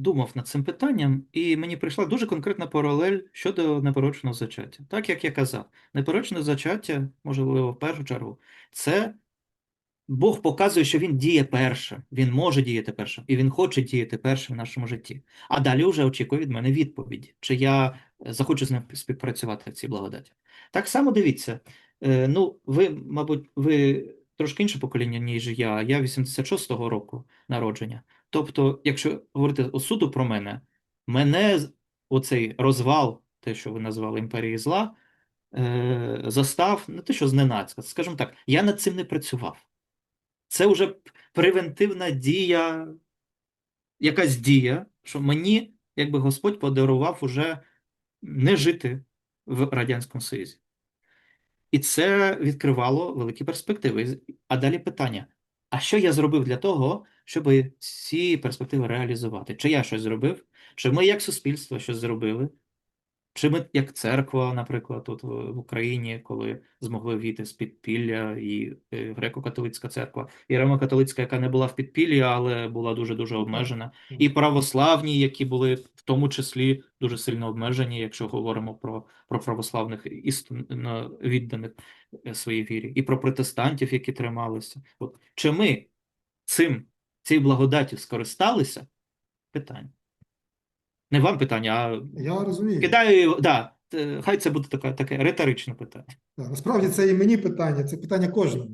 думав над цим питанням, і мені прийшла дуже конкретна паралель щодо непорочного зачаття. Так як я казав, непорочне зачаття, можливо, в першу чергу, це Бог показує, що він діє першим, він може діяти першим, і він хоче діяти першим в нашому житті. А далі вже очікує від мене відповіді, чи я е, захочу з ним співпрацювати в цій благодаті. Так само дивіться, е, ну, ви, мабуть, ви трошки інше покоління, ніж я. Я 86-го року народження. Тобто, якщо говорити у суду про мене, мене оцей розвал, те, що ви назвали імперії зла, е, застав не те, що зненацька, скажімо так, я над цим не працював. Це вже превентивна дія, якась дія, що мені, якби Господь подарував уже не жити в Радянському Союзі. І це відкривало великі перспективи. А далі питання: а що я зробив для того, щоб ці перспективи реалізувати? Чи я щось зробив? Чи ми як суспільство щось зробили? Чи ми, як церква, наприклад, тут в Україні, коли змогли війти з підпілля, і е, греко-католицька церква, і Римо-католицька, яка не була в підпіллі, але була дуже-дуже обмежена, і православні, які були в тому числі дуже сильно обмежені, якщо говоримо про, про православних істинно відданих е, своїй вірі, і про протестантів, які трималися. От чи ми цим, цією благодаттю скористалися? Питання. Не вам питання, а Я розумію. Кидаю, да, хай це буде таке, таке риторичне питання. Да, Насправді це і мені питання, це питання кожному.